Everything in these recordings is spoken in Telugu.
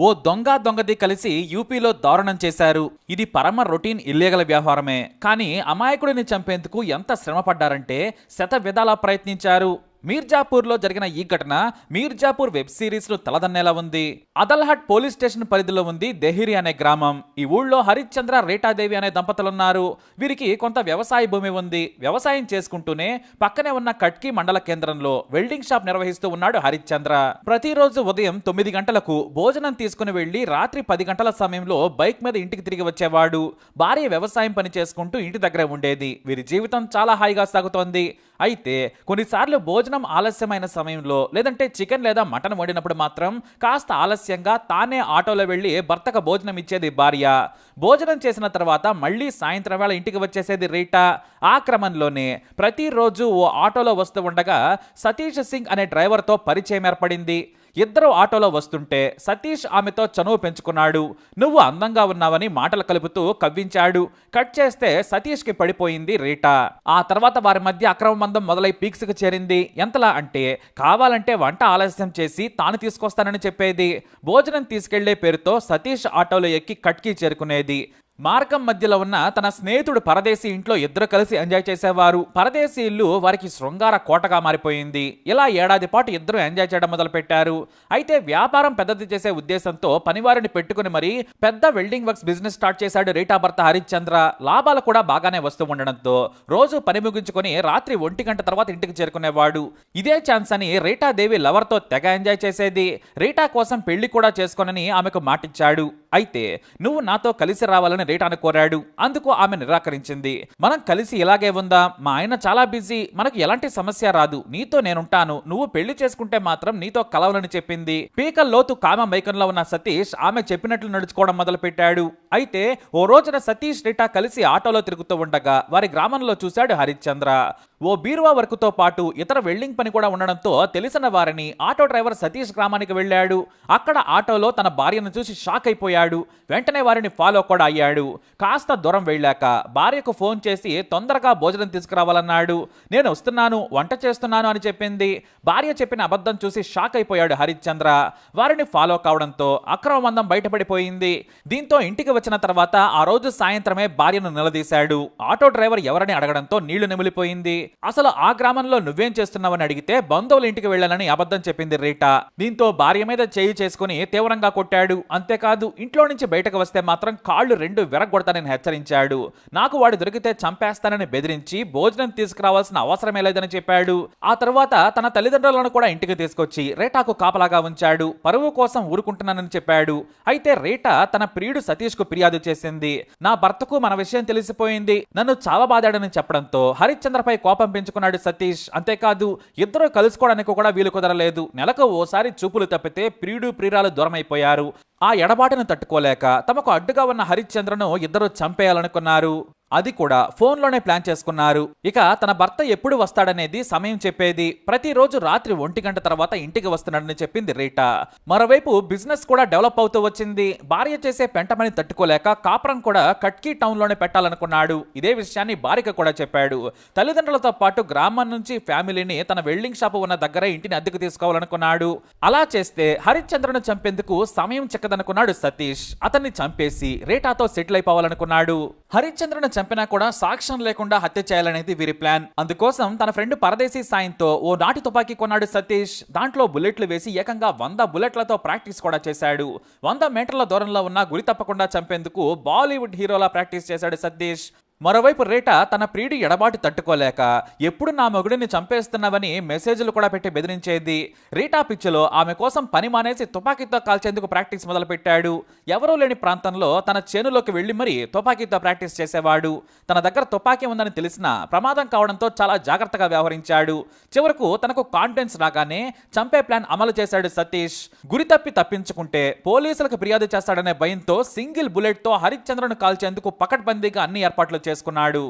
ఓ దొంగ దొంగది కలిసి యూపీలో దారుణం చేశారు. ఇది పరమ రొటీన్ ఇల్లీగల్ వ్యవహారమే. కానీ అమాయకుడిని చంపేందుకు ఎంత శ్రమపడ్డారంటే శత విధాలా ప్రయత్నించారు. మీర్జాపూర్లో జరిగిన ఈ ఘటన మీర్జాపూర్ వెబ్ సిరీస్లో తలదన్నేలా ఉంది. అదల్హట్ పోలీస్ స్టేషన్ పరిధిలో ఉంది దెహిరి అనే గ్రామం. ఈ ఊళ్ళో హరిశ్చంద్ర రేటాదేవి అనే దంపతులున్నారు. వీరికి కొంత వ్యవసాయ భూమి ఉంది. వ్యవసాయం చేసుకుంటూనే పక్కనే ఉన్న కట్కి మండల కేంద్రంలో వెల్డింగ్ షాప్ నిర్వహిస్తూ ఉన్నాడు హరిశ్చంద్ర. ప్రతిరోజు ఉదయం తొమ్మిది గంటలకు భోజనం తీసుకుని వెళ్ళి రాత్రి పది గంటల సమయంలో బైక్ మీద ఇంటికి తిరిగి వచ్చేవాడు. భార్య వ్యవసాయం పని చేసుకుంటూ ఇంటి దగ్గరే ఉండేది. వీరి జీవితం చాలా హాయిగా సాగుతోంది. అయితే కొన్నిసార్లు భోజనం ఆలస్యమైన సమయంలో లేదంటే చికెన్ లేదా మటన్ వండినప్పుడు మాత్రం కాస్త ఆలస్యంగా తానే ఆటోలో వెళ్ళి భర్తకు భోజనం ఇచ్చేది భార్య. భోజనం చేసిన తర్వాత మళ్ళీ సాయంత్రం వేళ ఇంటికి వచ్చేసేది రీటా. ఆ క్రమంలోనే ప్రతిరోజు ఓ ఆటోలో వస్తూ ఉండగా సతీష్ సింగ్ అనే డ్రైవర్తో పరిచయం ఏర్పడింది. ఇద్దరు ఆటోలో వస్తుంటే సతీష్ ఆమెతో చనువు పెంచుకున్నాడు. నువ్వు అందంగా ఉన్నావని మాటలు కలుపుతూ కవ్వించాడు. కట్ చేస్తే సతీష్కి పడిపోయింది రీటా. ఆ తర్వాత వారి మధ్య అక్రమ మందం మొదలై పీక్స్కి చేరింది. ఎంతలా అంటే కావాలంటే వంట ఆలస్యం చేసి తాను తీసుకొస్తానని చెప్పేది. భోజనం తీసుకెళ్ళే పేరుతో సతీష్ ఆటోలో ఎక్కి కట్కి చేరుకునేది. మార్గం మధ్యలో ఉన్న తన స్నేహితుడు పరదేశీ ఇంట్లో ఇద్దరు కలిసి ఎంజాయ్ చేసేవారు. పరదేశీ ఇల్లు వారికి శృంగార కోటగా మారిపోయింది. ఇలా ఏడాది పాటు ఇద్దరు ఎంజాయ్ చేయడం మొదలుపెట్టారు. అయితే వ్యాపారం పెద్దది చేసే ఉద్దేశంతో పనివారిని పెట్టుకుని మరీ పెద్ద వెల్డింగ్ వర్క్స్ బిజినెస్ స్టార్ట్ చేశాడు రీటా భర్త హరిశ్చంద్ర. లాభాలు కూడా బాగానే వస్తూ ఉండడంతో రోజు పని ముగించుకొని రాత్రి ఒంటి గంట తర్వాత ఇంటికి చేరుకునేవాడు. ఇదే ఛాన్స్ అని రీటాదేవి లవర్తో తెగ ఎంజాయ్ చేసేది. రీటా కోసం పెళ్ళి కూడా చేసుకోనని ఆమెకు మాటిచ్చాడు. అయితే నువ్వు నాతో కలిసి రావాలని రీటాను కోరాడు. అందుకు ఆమె నిరాకరించింది. మనం కలిసి ఇలాగే ఉందా? మా ఆయన చాలా బిజీ. మనకు ఎలాంటి సమస్య రాదు. నీతో నేనుంటాను. నువ్వు పెళ్ళి చేసుకుంటే మాత్రం నీతో కలవాలని చెప్పింది. పీకల్లోతు లోతు కామ మైకంలో ఉన్న సతీష్ ఆమె చెప్పినట్లు నడుచుకోవడం మొదలుపెట్టాడు. అయితే ఓ రోజున సతీష్ రీటా కలిసి ఆటోలో తిరుగుతూ ఉండగా వారి గ్రామంలో చూశాడు హరిశ్చంద్ర. ఓ బీరువా వర్క్తో పాటు ఇతర వెల్డింగ్ పని కూడా ఉండడంతో తెలిసిన వారిని ఆటో డ్రైవర్ సతీష్ గ్రామానికి వెళ్ళాడు. అక్కడ ఆటోలో తన భార్యను చూసి షాక్ అయిపోయాడు. వెంటనే వారిని ఫాలో కూడా అయ్యాడు. కాస్త దూరం వెళ్ళాక భార్యకు ఫోన్ చేసి తొందరగా భోజనం తీసుకురావాలన్నాడు. నేను వస్తున్నాను వంట చేస్తున్నాను అని చెప్పింది. భార్య చెప్పిన అబద్ధం చూసి షాక్ అయిపోయాడు హరిశ్చంద్ర. వారిని ఫాలో కావడంతో అక్రమ బయటపడిపోయింది. దీంతో ఇంటికి వచ్చిన తర్వాత ఆ రోజు సాయంత్రమే భార్యను నిలదీశాడు. ఆటో డ్రైవర్ ఎవరని అడగడంతో నీళ్ళు నిమిలిపోయింది. అసలు ఆ గ్రామంలో నువ్వేం చేస్తున్నావని అడిగితే బంధువుల ఇంటికి వెళ్ళాలని అబద్ధం చెప్పింది రీటా. దీంతో భార్య మీద చేయి చేసుకుని తీవ్రంగా కొట్టాడు. అంతేకాదు ఇంట్లో నుంచి బయటకు వస్తే మాత్రం కాళ్ళు రెండు విరగొడతానని హెచ్చరించాడు. నాకు వాడు దొరికితే చంపేస్తానని బెదిరించి భోజనం తీసుకురావాల్సిన అవసరమే లేదని చెప్పాడు. ఆ తర్వాత తన తల్లిదండ్రులను కూడా ఇంటికి తీసుకొచ్చి రేటాకు కాపలాగా ఉంచాడు. పరువు కోసం ఊరుకుంటున్నానని చెప్పాడు. అయితే రేటా తన ప్రియుడు సతీష్కు ఫిర్యాదు చేసింది. నా భర్తకు మన విషయం తెలిసిపోయింది. నన్ను చావబాదాడని చెప్పడంతో హరిశ్చంద్రపై కోపం పెంచుకున్నాడు సతీష్. అంతేకాదు ఇద్దరు కలుసుకోవడానికి కూడా వీలు కుదరలేదు. నెలకు ఓసారి చూపులు తప్పితే ప్రియుడు ప్రియురాలు దూరమైపోయారు. ఆ ఎడబాటును తట్టుకోలేక తమకు అడ్డుగా ఉన్న హరిశ్చంద్రను ఇద్దరు చంపేయాలనుకున్నారు. అది కూడా ఫోన్లోనే ప్లాన్ చేసుకున్నారు. ఇక తన భర్త ఎప్పుడు వస్తాడనేది సమయం చెప్పేది ప్రతిరోజు రాత్రి ఒంటి గంట తర్వాత ఇంటికి వస్తున్నాడని చెప్పింది రీటా. మరోవైపు బిజినెస్ కూడా డెవలప్ అవుతూ వచ్చింది. భార్య చేసే పెంటమని తట్టుకోలేక కాపురం కూడా కట్కీ టౌన్లోనే పెట్టాలనుకున్నాడు. ఇదే విషయాన్ని భార్యకు కూడా చెప్పాడు. తల్లిదండ్రులతో పాటు గ్రామం నుంచి ఫ్యామిలీని తన వెల్డింగ్ షాప్ ఉన్న దగ్గర ఇంటిని అద్దెకు తీసుకోవాలనుకున్నాడు. అలా చేస్తే హరిశ్చంద్రను చంపేందుకు సమయం చిక్కదనుకున్నాడు సతీష్. అతన్ని చంపేసి రేటాతో సెటిల్ అయిపోవాలనుకున్నాడు. హరిశ్చంద్రను చంపినా కూడా సాక్ష్యం లేకుండా హత్య చేయాలనేది వీరి ప్లాన్. అందుకోసం తన ఫ్రెండ్ పరదేశీ సాయంతో ఓ నాటి తుపాకీ కొన్నాడు సతీష్. దాంట్లో బుల్లెట్లు వేసి ఏకంగా వంద బుల్లెట్లతో ప్రాక్టీస్ కూడా చేశాడు. వంద మీటర్ల దూరంలో ఉన్న గురి తప్పకుండా చంపేందుకు బాలీవుడ్ హీరోలా ప్రాక్టీస్ చేశాడు సతీష్. మరోవైపు రేటా తన ప్రియుడి ఎడబాటు తట్టుకోలేక ఎప్పుడు నా మొగుడిని చంపేస్తున్నావని మెసేజ్లు కూడా పెట్టి బెదిరించేది. రీటా పిచ్చిలో ఆమె కోసం పని మానేసి తుపాకీతో కాల్చేందుకు ప్రాక్టీస్ మొదలుపెట్టాడు. ఎవరూ లేని ప్రాంతంలో తన చేనులోకి వెళ్ళి మరీ తుపాకీతో ప్రాక్టీస్ చేసేవాడు. తన దగ్గర తుపాకీ ఉందని తెలిసినా ప్రమాదం కావడంతో చాలా జాగ్రత్తగా వ్యవహరించాడు. చివరకు తనకు కాన్ఫిడెన్స్ రాగానే చంపే ప్లాన్ అమలు చేశాడు సతీష్. గురి తప్పి తప్పించుకుంటే పోలీసులకు ఫిర్యాదు చేస్తాడనే భయంతో సింగిల్ బుల్లెట్తో హరిశ్చంద్రను కాల్చేందుకు పకడ్బందీగా అన్ని ఏర్పాట్లు చేసుకున్నాడు.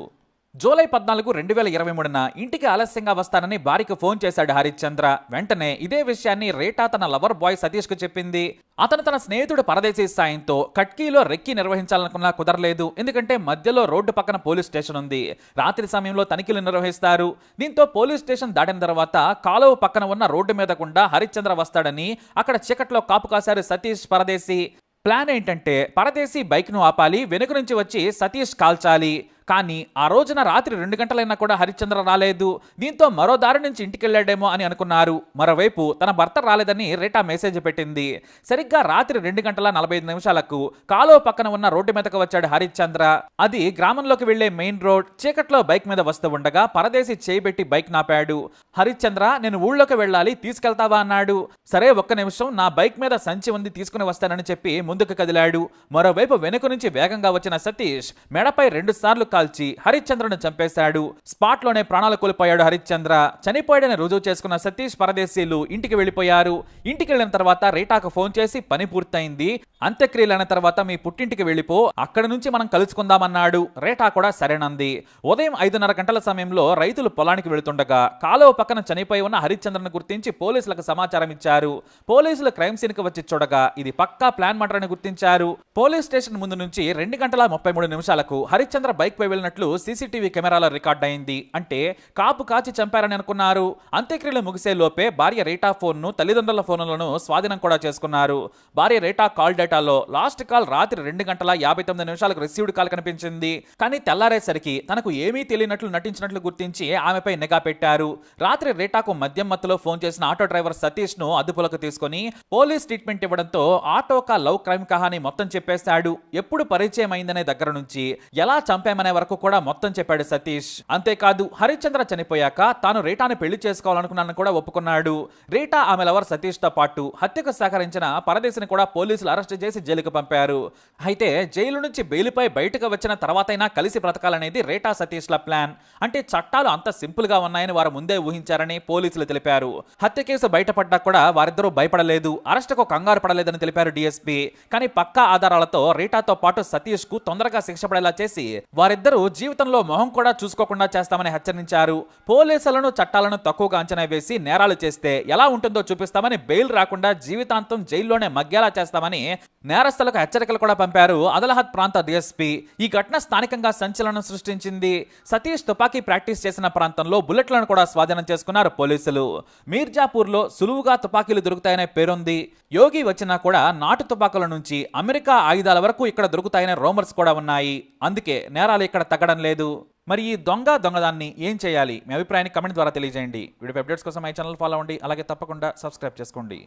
జూలై పద్నాలుగు రెండు వేల ఇరవై మూడున ఇంటికి ఆలస్యంగా వస్తానని భార్యకు ఫోన్ చేశాడు హరిశ్చంద్ర. వెంటనే ఇదే విషయాన్ని రేటా తన లవర్ బాయ్ సతీష్కు చెప్పింది. అతను తన స్నేహితుడు పరదేశీ సాయంతో కట్కీలో రెక్కి నిర్వహించాలనుకున్నా కుదరలేదు. ఎందుకంటే మధ్యలో రోడ్డు పక్కన పోలీస్ స్టేషన్ ఉంది. రాత్రి సమయంలో తనిఖీలు నిర్వహిస్తారు. దీంతో పోలీస్ స్టేషన్ దాటిన తర్వాత కాలువ పక్కన ఉన్న రోడ్డు మీద గుండా హరిశ్చంద్ర వస్తాడని అక్కడ చీకట్లో కాపు కాశారు సతీష్ పరదేశీ. ప్లాన్ ఏంటంటే పరదేశీ బైక్ను ఆపాలి వెనుక నుంచి వచ్చి సతీష్ కాల్చాలి కానీ ఆ రోజున రాత్రి రెండు గంటలైనా కూడా హరిశ్చంద్ర రాలేదు. దీంతో మరో దారి నుంచి ఇంటికెళ్ళాడేమో అని అనుకున్నారు. మరోవైపు తన భర్త రాలేదని రేటా మెసేజ్ పెట్టింది. సరిగ్గా రాత్రి రెండు గంటల నలభై ఐదు నిమిషాలకు కాలువ పక్కన ఉన్న రోడ్డు మీదకు వచ్చాడు హరిశ్చంద్ర. అది గ్రామంలోకి వెళ్ళే మెయిన్ రోడ్ చీకట్లో బైక్ మీద వస్తూ ఉండగా పరదేశి చేయబెట్టి బైక్ నాపాడు. హరిశ్చంద్ర నేను ఊళ్ళోకి వెళ్ళాలి తీసుకెళ్తావా? అన్నాడు. సరే ఒక్క నిమిషం నా బైక్ మీద సంచి ఉంది తీసుకుని వస్తానని చెప్పి ముందుకు కదిలాడు. మరోవైపు వెనుక నుంచి వేగంగా వచ్చిన సతీష్ మెడపై రెండు సార్లు కాల్చి హరిశ్చంద్రను చంపేశాడు. స్పాట్లోనే ప్రాణాలు కోల్పోయాడు హరిశ్చంద్ర. చనిపోయాడని రుజువు చేసుకున్న సతీష్ పరదేశీలు ఇంటికి వెళ్ళిపోయారు ఇంటికి వెళ్ళిన తర్వాత రేటాకు ఫోన్ చేసి పని పూర్తయింది. అంత్యక్రియలైన తర్వాత మీ పుట్టింటికి వెళ్ళిపో అక్కడ నుంచి మనం కలుసుకుందామన్నాడు. రేటా కూడా సరేనంది. ఉదయం ఐదున్నర గంటల సమయంలో రైతులు పొలానికి వెళుతుండగా కాలువ పక్కన చనిపోయి ఉన్న హరిశ్చంద్రను గుర్తించి పోలీసులకు సమాచారం ఇచ్చారు. పోలీసులు క్రైమ్ సీన్కి వచ్చి చూడగా ఇది పక్కా ప్లాన్ మటర్ అని గుర్తించారు. పోలీస్ స్టేషన్ ముందు నుంచి రెండు గంటల ముప్పై మూడు నిమిషాలకు హరిశ్చంద్ర బైక్ పై వెళ్ళినట్లు సీసీటీవీ కెమెరాల రికార్డ్ అయింది. అంటే కాపు కాచి చంపారని అనుకున్నారు. అంత్యక్రియలు ముగిసే లోపే భార్య రేటా ఫోన్ను తల్లిదండ్రుల ఫోన్లను స్వాధీనం కూడా చేసుకున్నారు. భార్య రేటా కాల్ డేటాలో లాస్ట్ కాల్ రాత్రి రెండు గంటల యాభై తొమ్మిది నిమిషాలకు రిసీవ్డ్ కాల్ కనిపించింది. కానీ తెల్లారేసరికి తనకు ఏమీ తెలియనట్లు నటించినట్లు గుర్తించి ఆమెపై నిఘా పెట్టారు. రాత్రి రేటాకు మద్యం మత్తులో ఫోన్ చేసిన ఆటో డ్రైవర్ సతీష్ను అదుపులోకి తీసుకుని పోలీస్ ట్రీట్మెంట్ ఇవ్వడంతో ఆటో కా లవ్ క్రైమ్ కహాని మొత్తం చెప్పేశాడు. ఎప్పుడు పరిచయం అయిందనే దగ్గర నుంచి ఎలా చంపామనే వరకు కూడా మొత్తం చెప్పాడు సతీష్. అంతేకాదు హరిశ్చంద్ర చనిపోయాక తాను రేటాని పెళ్ళి చేసుకోవాలనుకున్నాను కూడా ఒప్పుకున్నాడు. రేటా ఆమె లవర్ సతీష్తో పాటు హత్యకు సహకరించిన పరదేశిని కూడా పోలీసులు అరెస్ట్ చేసి జైలుకు పంపారు. అయితే జైలు నుంచి బెయిల్పై బయటకు వచ్చిన తర్వాతైనా కలిసి బ్రతకాలనేది రేటా సతీష్ల ప్లాన్. అంటే చట్టాలు అంత సింపుల్గా ఉన్నాయని వారు ముందే ఊహించారని పోలీసులు తెలిపారు. హత్య కేసు బయటపడ్డా కూడా వారిద్దరూ భయపడలేదు అరెస్టుకు కంగారు పడలేదని తెలిపారు డిఎస్పీ. కానీ పక్కా ఆధారాలతో రీటాతో పాటు సతీష్కు తొందరగా శిక్ష పడేలా చేసి వారిద్దరు జీవితంలో మొహం కూడా చూసుకోకుండా చేస్తామని హెచ్చరించారు. పోలీసులను చట్టాలను తక్కువగా అంచనా వేసి నేరాలు చేస్తే ఎలా ఉంటుందో చూపిస్తామని బెయిల్ రాకుండా జీవితాంతం జైల్లోనే మగ్గేలా చేస్తామని నేరస్తులకు హెచ్చరికలు కూడా పంపారు అదలహత్ ప్రాంత డీఎస్పీ. ఈ ఘటన స్థానికంగా సంచలనం సృష్టించింది. సతీష్ తుపాకీ ప్రాక్టీస్ చేసిన ప్రాంతంలో బుల్లెట్లను కూడా స్వాధీనం చేసుకున్నారు పోలీసులు. మీర్జాపూర్లో సులువుగా తుపాకీలు దొరుకుతాయనే పేరుంది. యోగి వచ్చినా కూడా నాటు తుపాకుల నుంచి అమెరికా ఆయుధాల వరకు ఇక్కడ దొరుకుతాయనే రోమర్స్ కూడా ఉన్నాయి. అందుకే నేరాలు ఇక్కడ తగ్గడం లేదు. మరి ఈ దొంగ దొంగదాన్ని ఏం చేయాలి? మీ అభిప్రాయాన్ని కమెంట్ ద్వారా తెలియజేయండి. వీడియో అప్డేట్స్ కోసం ఈ ఛానల్ ఫాలో అవ్వండి. అలాగే తప్పకుండా సబ్స్క్రైబ్ చేసుకోండి.